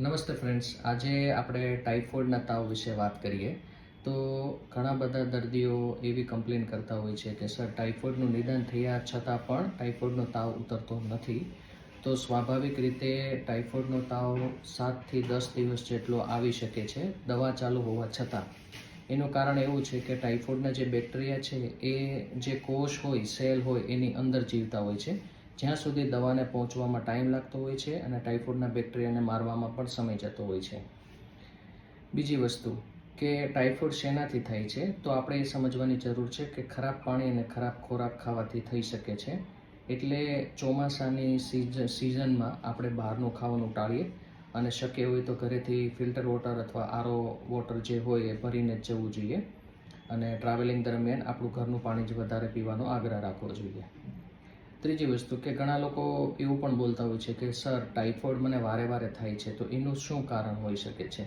નમસ્તે ફ્રેન્ડ્સ આજે આપણે ટાઇફોઇડના તાવ વિશે વાત કરીએ. તો ઘણા બધા દર્દીઓ એવી કમ્પ્લેન કરતા હોય છે કે, સર ટાઇફોઇડનું નિદાન થયા છતાં પણ ટાઇફોઇડનો તાવ ઉતરતો નથી. તો સ્વાભાવિક રીતે ટાઇફોઇડનો તાવ સાતથી દસ દિવસ જેટલો આવી શકે છે, દવા ચાલુ હોવા છતાં. એનું કારણ એવું છે કે ટાઇફોઇડના જે બેક્ટેરિયા છે, એ જે કોષ હોય સેલ હોય, એની અંદર જીવતા હોય છે. જ્યાં સુધી દવાને પહોંચવામાં ટાઈમ લાગતો હોય છે અને ટાઇફોઇડના બેક્ટેરિયાને મારવામાં પણ સમય જતો હોય છે. બીજી વસ્તુ, કે ટાઇફોઇડ શેનાથી થાય છે, તો આપણે એ સમજવાની જરૂર છે કે ખરાબ પાણી અને ખરાબ ખોરાક ખાવાથી થઈ શકે છે. એટલે ચોમાસાની સીઝ, સિઝનમાં આપણે બહારનું ખાવાનું ટાળીએ અને શક્ય હોય તો ઘરેથી ફિલ્ટર વોટર અથવા આરો વોટર જે હોય એ ભરીને જ જવું જોઈએ. અને ટ્રાવેલિંગ દરમિયાન આપણું ઘરનું પાણી જ વધારે પીવાનો આગ્રહ રાખવો જોઈએ. ત્રીજી વસ્તુ કે ઘણા લોકો એવું પણ બોલતા હોય છે કે, સર, ટાઇફોઇડ મને વારે વારે થાય છે, તો એનું શું કારણ હોઈ શકે છે?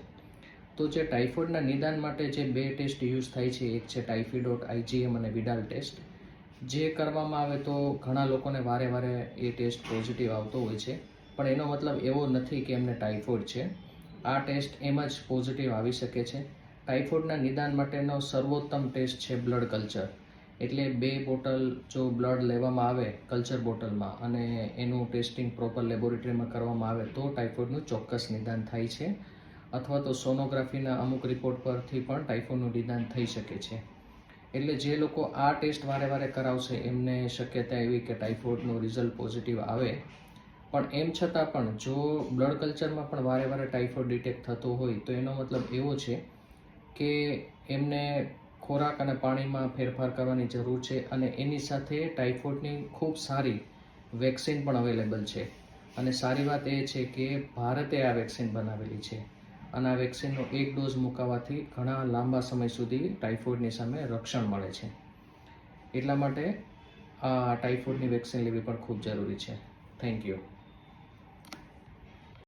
તો જે ટાઇફોઇડના નિદાન માટે જે બે ટેસ્ટ યુઝ થાય છે, એક છે ટાઇફિડોટ આઈજીએમ અને વિડાલ ટેસ્ટ, જે કરવામાં આવે તો ઘણા લોકોને વારે વારે એ ટેસ્ટ પોઝિટિવ આવતો હોય છે. પણ એનો મતલબ એવો નથી કે એમને ટાઇફોઇડ છે. આ ટેસ્ટ એમ જ પોઝિટિવ આવી શકે છે. ટાઇફોઇડના નિદાન માટેનો સર્વોત્તમ ટેસ્ટ છે બ્લડ કલ્ચર. એટલે બે બોટલ જો બ્લડ લેવામાં આવે કલ્ચર બોટલમાં અને એનું ટેસ્ટિંગ પ્રોપર લેબોરેટરીમાં કરવામાં આવે તો ટાઇફોઇડનું ચોક્કસ નિદાન થાય છે. અથવા તો સોનોગ્રાફીના અમુક રિપોર્ટ પરથી પણ ટાઇફોઇડનું નિદાન થઈ શકે છે. એટલે જે લોકો આ ટેસ્ટ વારે વારે કરાવશે એમને શક્યતા એવી કે ટાઇફોઇડનું રિઝલ્ટ પોઝિટિવ આવે. પણ એમ છતાં પણ જો બ્લડ કલ્ચરમાં પણ વારે વારે ટાઇફોઇડ ડિટેક્ટ થતો હોય તો એનો મતલબ એવો છે કે એમને ખોરાક અને પાણીમાં ફેરફાર કરવાની જરૂર છે અને એની સાથે ટાઇફોઇડની ખૂબ સારી વેક્સિન પણ અવેલેબલ છે. અને સારી વાત એ છે કે ભારતે આ વેક્સિન બનાવેલી છે. અને આ વેક્સિનનો એક ડોઝ મુકાવાથી ઘણા લાંબા સમય સુધી ટાઇફોઇડની સામે રક્ષણ મળે છે. એટલા માટે આ ટાઇફોઇડની વેક્સિન લેવી પણ ખૂબ જરૂરી છે. Thank you.